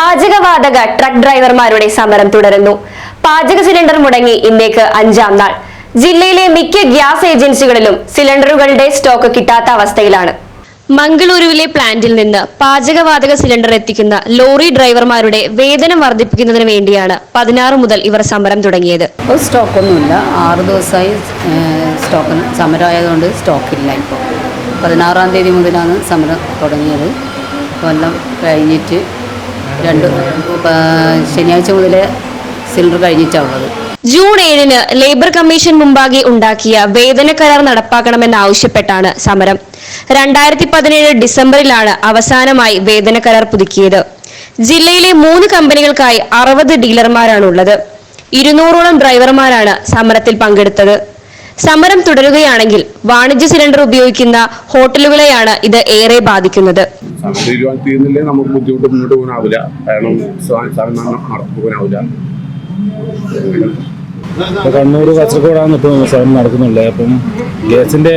പാചകവാതക ട്രക്ക് ഡ്രൈവർമാരുടെ സമരം തുടരുന്നു. പാചക സിലിണ്ടർ മുടങ്ങി ഇന്നേക്ക് അഞ്ചാം നാൾ. ജില്ലയിലെ മിക്ക ഗ്യാസ് ഏജൻസികളിലും സിലിണ്ടറുകളുടെ സ്റ്റോക്ക് കിട്ടാത്ത അവസ്ഥയിലാണ്. മംഗളൂരുവിലെ പ്ലാന്റിൽ നിന്ന് പാചകവാതക സിലിണ്ടർ എത്തിക്കുന്ന ലോറി ഡ്രൈവർമാരുടെ വേതനം വർദ്ധിപ്പിക്കുന്നതിന് വേണ്ടിയാണ് പതിനാറ് മുതൽ ഇവർ സമരം തുടങ്ങിയത്. സ്റ്റോക്കൊന്നുമില്ല ആറ് ദിവസമായി സ്റ്റോക്ക് സമരമായതുകൊണ്ട് സ്റ്റോക്കില്ല ഇപ്പോൾ. പതിനാറാം തീയതി മുതലാണ് സമരം തുടങ്ങിയത്. കൊല്ലം കഴിഞ്ഞിട്ട് രണ്ട് ശനിയാഴ്ച മുതൽ സിലിണ്ടർ കഴിഞ്ഞിട്ടാണുള്ളത്. ജൂൺ ഏഴിന് ലേബർ കമ്മീഷൻ മുമ്പാകെ ഉണ്ടാക്കിയ വേതന കരാർ നടപ്പാക്കണമെന്നാവശ്യപ്പെട്ടാണ് സമരം. രണ്ടായിരത്തി പതിനേഴ് ഡിസംബറിലാണ് അവസാനമായി വേതന കരാർ പുതുക്കിയത്. ജില്ലയിലെ മൂന്ന് കമ്പനികൾക്കായി അറുപത് ഡീലർമാരാണുള്ളത്. ഇരുന്നൂറോളം ഡ്രൈവർമാരാണ് സമരത്തിൽ പങ്കെടുത്തത്. സമരം തുടരുകയാണെങ്കിൽ വാണിജ്യ സിലിണ്ടർ ഉപയോഗിക്കുന്ന ഹോട്ടലുകളെയാണ് ഇത് ഏറെ ബാധിക്കുന്നത്. നമുക്ക് ബുദ്ധിമുട്ട് മുന്നോട്ട് പോകാനാവില്ല. കാരണം കണ്ണൂർ കാസർഗോഡാണ് ഇപ്പോൾ സമരം നടക്കുന്നുള്ളത് അപ്പം ഗ്യാസിന്റെ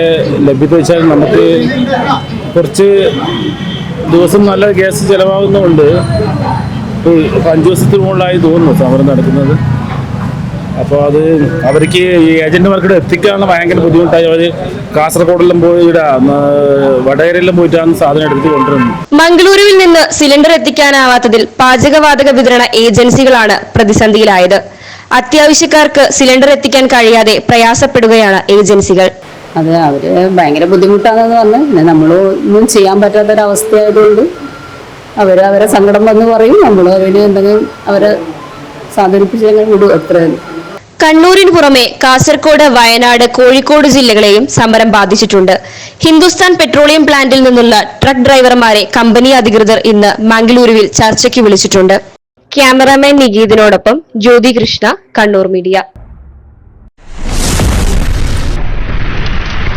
ലഭ്യത വെച്ചാൽ നമുക്ക് കുറച്ച് ദിവസം നല്ല ഗ്യാസ് ചിലവാകുന്നുണ്ട്. ഇപ്പോൾ അഞ്ചു അഞ്ച് ദിവസത്തിന് മുകളിലായി തോന്നുന്നു സമരം നടക്കുന്നത്. അപ്പോൾ അത് അവർക്ക് ഈ ഏജന്റുമാർക്കിടെ എത്തിക്കാനുള്ള ഭയങ്കര ബുദ്ധിമുട്ടായി. അവർ കാസർഗോഡെല്ലാം പോയി വടകരയിലും വടകരയെല്ലാം പോയിട്ടാണ് സാധനം എടുത്ത് കൊണ്ടുവരുന്നത്. മംഗളൂരുവിൽ നിന്ന് സിലിണ്ടർ എത്തിക്കാനാവാത്തതിൽ പാചകവാതക വിതരണ ഏജൻസികളാണ് പ്രതിസന്ധിയിലായത്. അത്യാവശ്യക്കാർക്ക് സിലിണ്ടർ എത്തിക്കാൻ കഴിയാതെ പ്രയാസപ്പെടുകയാണ് ഏജൻസികൾ. അത് അവർ ഭയങ്കര ബുദ്ധിമുട്ടാണെന്ന് പറഞ്ഞ്. പിന്നെ നമ്മൾ ഒന്നും ചെയ്യാൻ പറ്റാത്തൊരവസ്ഥയായതുകൊണ്ട് അവർ അവരെ സങ്കടം വന്ന് പറയും. നമ്മൾ അവർ എന്തെങ്കിലും അവരെ സാധനിപ്പിച്ച് ഞങ്ങൾ വിടും അത്രയും കണ്ണൂരിന് പുറമെ കാസർകോട് വയനാട് കോഴിക്കോട് ജില്ലകളെയും സമരം ബാധിച്ചിട്ടുണ്ട്. ഹിന്ദുസ്ഥാൻ പെട്രോളിയം പ്ലാന്റിൽ നിന്നുള്ള ട്രക്ക് ഡ്രൈവർമാരെ കമ്പനി അധികൃതർ ഇന്ന് മംഗളൂരുവിൽ ചർച്ചയ്ക്ക് വിളിച്ചിട്ടുണ്ട്. ക്യാമറാമാൻ നികീതിനോടൊപ്പം ജ്യോതി കൃഷ്ണ കണ്ണൂർ മീഡിയ.